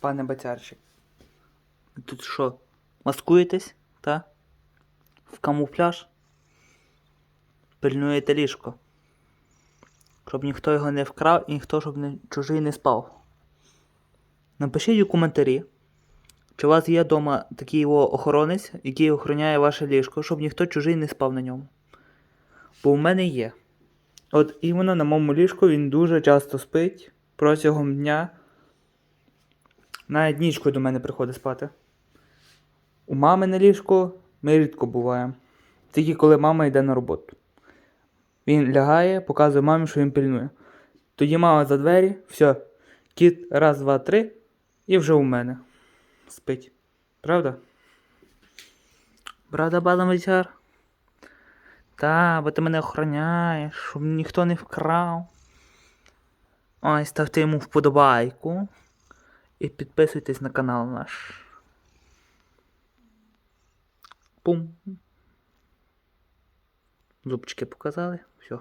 пане бацярчик. Ви Тут що, маскуєтесь, та? В камуфляж? Пильнуєте ліжко. Щоб ніхто його не вкрав і ніхто, щоб не, чужий не спав. Напишіть у коментарі, чи у вас є вдома такий о, охоронець, який охороняє ваше ліжко, щоб ніхто чужий не спав на ньому. Бо в мене є. От іменно на моєму ліжку він дуже часто спить протягом дня. Навіть нічкою до мене приходить спати. У мами на ліжку ми рідко буваємо. Тільки коли мама йде на роботу. Він лягає, показує мамі, що він пильнує. Тоді мама за двері, все, кіт, раз, два, три, і вже у мене спить. Правда? Правда, баламитяр? Та, бо ти мене охороняєш, щоб ніхто не вкрав. Ой, ставте йому вподобайку. І підписуйтесь на канал наш. Пум. Зубчики показали. Все.